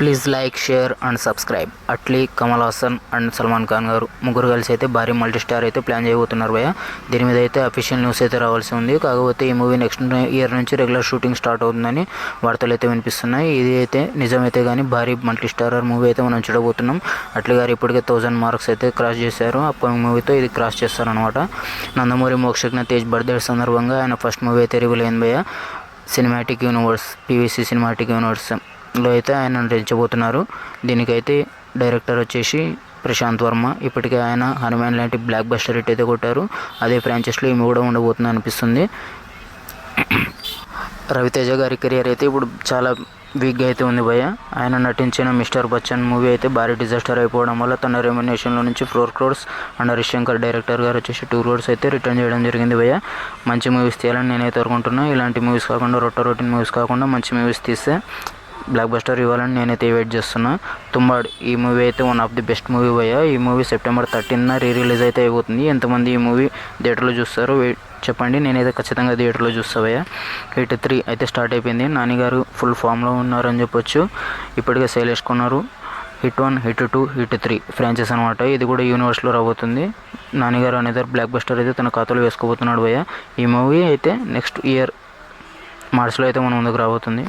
Please like share and subscribe. Atlee Kamal Haasan and Salman Khan గారు ముగ్గురు కలిసి అయితే భారీ మల్టీ స్టార్ అయితే ప్లాన్ చేయబోతున్నారు భయ దీని మీద అయితే అఫీషియల్ న్యూస్ అయితే రావాల్సి ఉంది. కాకపోతే ఈ మూవీ నెక్స్ట్ ఇయర్ నుంచి రెగ్యులర్ షూటింగ్ స్టార్ట్ అవుతుందని వార్తలు అయితే వినిపిస్తున్నాయి. ఇది అయితే నిజమైతే కానీ భారీ మల్టీ స్టారర్ మూవీ అయితే మనం చూడబోతున్నాం. అట్లీ గారు ఇప్పటికే థౌజండ్ మార్క్స్ అయితే క్రాస్ చేశారు. అప్కమింగ్ మూవీతో ఇది క్రాస్ చేస్తారనమాట నందమూరి మోక్షజ్ఞ తేజ్ బర్త్డే సందర్భంగా ఆయన ఫస్ట్ మూవీ అయితే రివీల్ అయింది భయ సినిమాటిక్ యూనివర్స్ పీవీసీ సినిమాటిక్ యూనివర్స్లో అయితే ఆయన నటించబోతున్నారు. దీనికైతే డైరెక్టర్ వచ్చేసి ప్రశాంత్ వర్మ. ఇప్పటికే ఆయన హనుమాన్ లాంటి బ్లాక్ బస్టర్ హిట్ అయితే కొట్టారు. అదే ఫ్రాంచైస్లో ఈమె కూడా ఉండబోతుంది అనిపిస్తుంది. రవితేజ గారి కెరియర్ అయితే ఇప్పుడు చాలా వీక్గా అయితే ఉంది భయ్య. ఆయన నటించిన మిస్టర్ బచ్చన్ మూవీ అయితే భారీ డిజాస్టర్ అయిపోవడం వల్ల తన రెమ్యునేషన్లో నుంచి four crores and Harishankar director గారు వచ్చేసి టూ క్రోడ్స్ అయితే రిటర్న్ చేయడం జరిగింది భయ్య. మంచి మూవీస్ తీయాలని నేనైతే అనుకుంటున్నాను ఇలాంటి మూవీస్ కాకుండా రొట్ట రొటీన్ మూవీస్ కాకుండా మంచి మూవీస్ తీస్తే బ్లాక్ బస్టర్ ఇవ్వాలని నేనైతే వెయిట్ చేస్తున్నా. తుమ్మాడు ఈ మూవీ అయితే one of the best movie పోయా ఈ మూవీ సెప్టెంబర్ థర్టీన్న రీ రిలీజ్ అయితే అయిపోతుంది. ఎంతమంది ఈ మూవీ థియేటర్లో చూస్తారో వెయిట్ చెప్పండి. నేనైతే ఖచ్చితంగా థియేటర్లో చూస్తావయ్యా ఎయిట్ త్రీ అయితే స్టార్ట్ అయిపోయింది. నానిగారు ఫుల్ ఫామ్లో ఉన్నారని చెప్పొచ్చు. ఇప్పటికే సేల్ వేసుకున్నారు. Hit one hit two hit three franchise అనమాట ఇది కూడా యూనివర్స్లో రాబోతుంది. నానిగారు అనేది బ్లాక్ బస్టర్ అయితే తన ఖాతాలో వేసుకోబోతున్నాడు భయ్య. ఈ మూవీ అయితే నెక్స్ట్ ఇయర్ మార్చ్లో అయితే మన ముందుకు రాబోతుంది.